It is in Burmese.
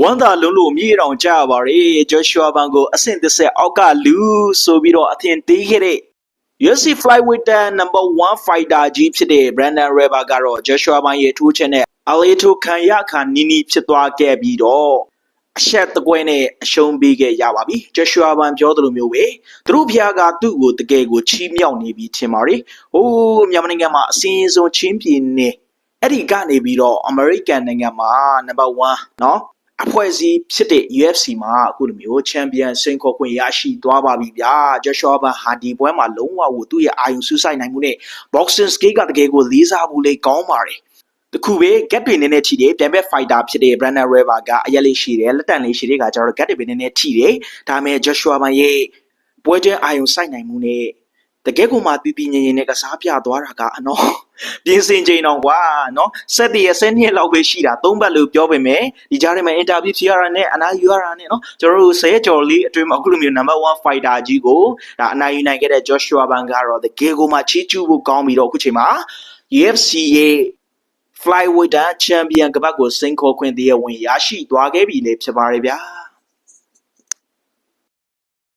ဝမ်းသာလုံးလို့မြေတောင်ကြရပါတယ်ဂျော့ရှွာဘန်ကိုအဆင့်တစ်ဆက်အောက်ကလူဆိုပြီးတော့အထင်သေးခဲ့တဲ့ UFC flyweight number 1 fighter ကြီးဖြစ်တဲ့ Brandon Reber ကတော့ Joshua ဘန်ရဲ့ထိုးချက်နဲ့ Alito ခံရခါနီးနီးဖြစ်သွားခဲ့ပြီးတော့အဆက်တကွဲနဲ့အရှုံးပေးခဲ့ရပါပြီ။ Joshua ဘန်ပြောသလိုမျိုးပဲသူတို့ဖျားကသူ့ကိုတကယ်ကိုချီးမြှောက်နေပြီထင်ပါတယ်။ဟိုးမြန်မာနိုင်ငံမှာအစင်းဆုံးချင်းပြင်းနေအဲ့ဒီကနေပြီးတော့ American နိုင်ငံမှာ number 1เนาะ အဖွဲ့အစည်းဖြစ်တဲ့ UFC မှာအခုလိုမျိုးချန်ပီယံဆင်ခေါ်ခွင့်ရရှိသွားပါပြီဗျာဂျော့ရှွာဘန်ဟာဒီပွဲမှာလုံးဝကိုသူ့ရဲ့အာယုံစူးစိုက်နိုင်မှုနဲ့ boxing skill ကတကယ်ကိုလေးစားမှုလေးကောင်းပါတယ်တခုပဲ gap တွေနည်းနည်းထိတယ်ပြန်ဘက် fighter ဖြစ်တဲ့ Brandon Reber ကအရက်လေးရှိတယ်လက်တန်လေးရှိတဲ့ကကျတော့ gap တွေပဲနည်းနည်းထိတယ်ဒါပေမဲ့ Joshua ဘန်ရဲ့ပွဲကျဲအာယုံစိုက်နိုင်မှုနဲ့ တကယ်ကိုမှတည်တည်ငြိမ်ငြိမ်နဲ့ကစားပြသွားတာကအနော်ပြင်ဆင်ချိန်တော့ကွာနော်ဆက်တည်းရဲ့ဆယ်နှစ်လောက်ပဲရှိတာသုံးပတ်လို့ပြောပေမဲ့ဒီကြားထဲမှာအင်တာဗျူးဖြေရတာနဲ့အနားယူရတာနဲ့နော်ကျွန်တော်တို့ဆယ်ကျော်လေးအတွင်းမှာအခုလိုမျိုး number 1 fighter ကြီးကိုဒါအနားယူနိုင်ခဲ့တဲ့ Joshua Ban ကတော့တကယ်ကိုမှချီးကျူးဖို့ကောင်းပြီးတော့အခုချိန်မှာ UFC ရဲ့ flyweight champion ကပတ်ကိုစိန်ခေါ်ခွင့်တရားဝင်ရရှိသွားခဲ့ပြီလေဖြစ်ပါတယ်ဗျာ